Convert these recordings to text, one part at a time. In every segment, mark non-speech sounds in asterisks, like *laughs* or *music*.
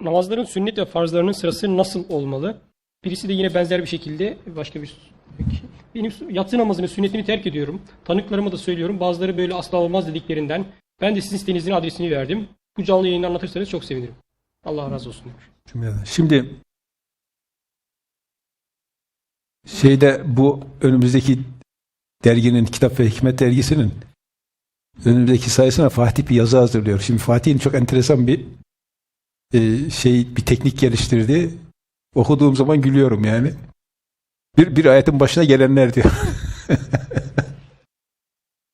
Namazların sünnet ve farzlarının sırası nasıl olmalı? Birisi de yine benzer bir şekilde başka bir benim yatsı namazını sünnetini terk ediyorum. Tanıklarıma da söylüyorum. Bazıları böyle asla olmaz dediklerinden. Ben de sizin sitenizin adresini verdim. Bu canlı yayını anlatırsanız çok sevinirim. Allah razı olsun. demiş. Şimdi şeyde bu önümüzdeki derginin Kitap ve Hikmet dergisinin önümüzdeki sayısına Fatih bir yazı hazırlıyor. Şimdi Fatih'in çok enteresan bir e, şey bir teknik geliştirdi. Okuduğum zaman gülüyorum yani. Bir, bir ayetin başına gelenler diyor. *laughs*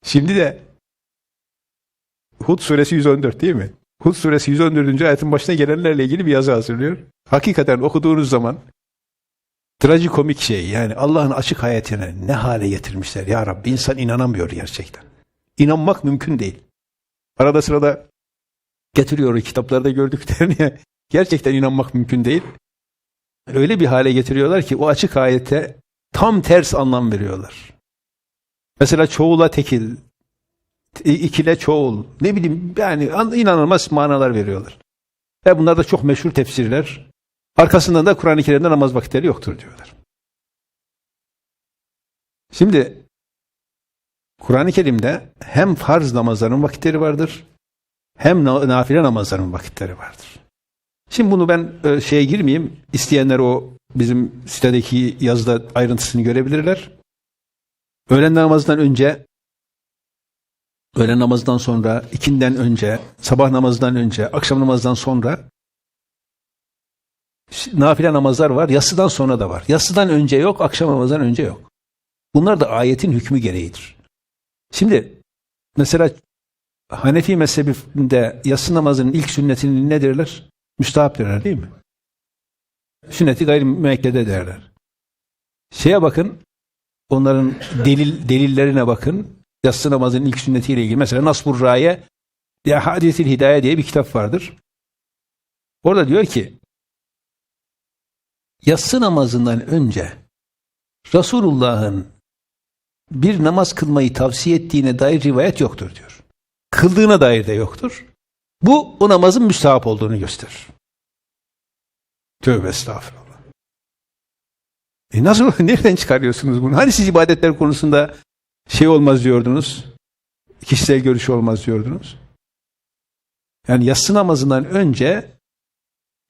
Şimdi de Hud suresi 114 değil mi? Hud suresi 114. ayetin başına gelenlerle ilgili bir yazı hazırlıyor. Hakikaten okuduğunuz zaman trajikomik şey yani Allah'ın açık ayetine ne hale getirmişler ya Rabbi insan inanamıyor gerçekten. İnanmak mümkün değil. Arada sırada getiriyor kitaplarda gördüklerini *laughs* gerçekten inanmak mümkün değil. Öyle bir hale getiriyorlar ki o açık ayete tam ters anlam veriyorlar. Mesela çoğula tekil, ikile çoğul, ne bileyim yani inanılmaz manalar veriyorlar. Ve bunlar da çok meşhur tefsirler. Arkasından da Kur'an-ı Kerim'de namaz vakitleri yoktur diyorlar. Şimdi Kur'an-ı Kerim'de hem farz namazların vakitleri vardır, hem na- nafile namazların vakitleri vardır. Şimdi bunu ben e, şeye girmeyeyim. İsteyenler o bizim sitedeki yazıda ayrıntısını görebilirler. Öğlen namazından önce, öğlen namazından sonra, ikinden önce, sabah namazından önce, akşam namazdan sonra nafile namazlar var. Yatsıdan sonra da var. Yatsıdan önce yok, akşam namazdan önce yok. Bunlar da ayetin hükmü gereğidir. Şimdi mesela Hanefi mezhebinde yatsı namazının ilk sünnetini ne derler? Müstahap derler değil mi? Sünneti gayri müekkede derler. Şeye bakın, onların delil delillerine bakın. Yatsı namazının ilk sünnetiyle ilgili. Mesela Nasbur Raye ya Hadisil Hidaye diye bir kitap vardır. Orada diyor ki yatsı namazından önce Resulullah'ın bir namaz kılmayı tavsiye ettiğine dair rivayet yoktur diyor. Kıldığına dair de yoktur. Bu o namazın müstahap olduğunu gösterir. Tövbe estağfurullah. E nasıl, *laughs* nereden çıkarıyorsunuz bunu? Hani siz ibadetler konusunda şey olmaz diyordunuz, kişisel görüş olmaz diyordunuz. Yani yatsı namazından önce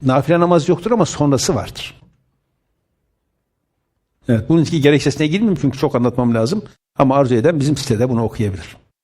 nafile namaz yoktur ama sonrası vardır. Evet, bunun için gerekçesine girmeyeyim çünkü çok anlatmam lazım. Ama arzu eden bizim sitede bunu okuyabilir.